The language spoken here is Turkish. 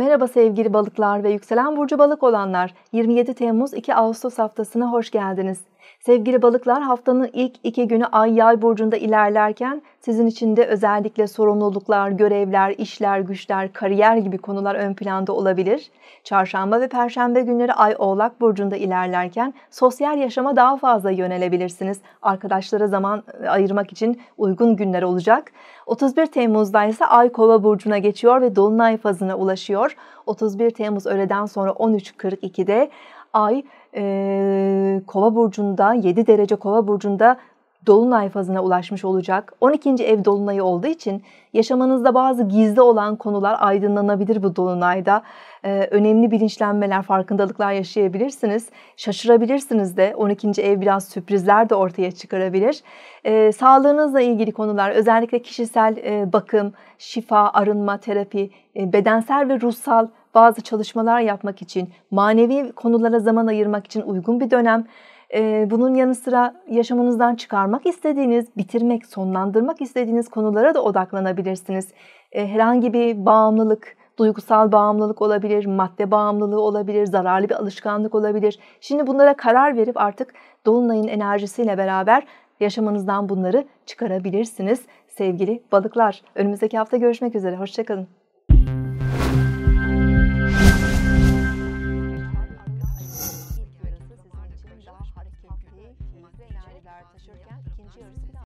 Merhaba sevgili balıklar ve yükselen burcu balık olanlar. 27 Temmuz 2 Ağustos haftasına hoş geldiniz. Sevgili balıklar haftanın ilk iki günü Ay Yay burcunda ilerlerken sizin için de özellikle sorumluluklar, görevler, işler, güçler, kariyer gibi konular ön planda olabilir. Çarşamba ve perşembe günleri Ay Oğlak burcunda ilerlerken sosyal yaşama daha fazla yönelebilirsiniz. Arkadaşlara zaman e, ayırmak için uygun günler olacak. 31 Temmuz'da ise Ay Kova burcuna geçiyor ve dolunay fazına ulaşıyor. 31 Temmuz öğleden sonra 13.42'de Ay e, Kova burcunda 7 derece Kova burcunda dolunay fazına ulaşmış olacak. 12. ev dolunayı olduğu için yaşamanızda bazı gizli olan konular aydınlanabilir bu dolunayda. Ee, önemli bilinçlenmeler, farkındalıklar yaşayabilirsiniz. Şaşırabilirsiniz de. 12. ev biraz sürprizler de ortaya çıkarabilir. Ee, sağlığınızla ilgili konular, özellikle kişisel e, bakım, şifa, arınma, terapi, e, bedensel ve ruhsal bazı çalışmalar yapmak için, manevi konulara zaman ayırmak için uygun bir dönem. Bunun yanı sıra yaşamınızdan çıkarmak istediğiniz, bitirmek, sonlandırmak istediğiniz konulara da odaklanabilirsiniz. Herhangi bir bağımlılık, duygusal bağımlılık olabilir, madde bağımlılığı olabilir, zararlı bir alışkanlık olabilir. Şimdi bunlara karar verip artık dolunayın enerjisiyle beraber yaşamanızdan bunları çıkarabilirsiniz sevgili balıklar. Önümüzdeki hafta görüşmek üzere. Hoşçakalın. ve enerjiler taşırken ikinci yarısı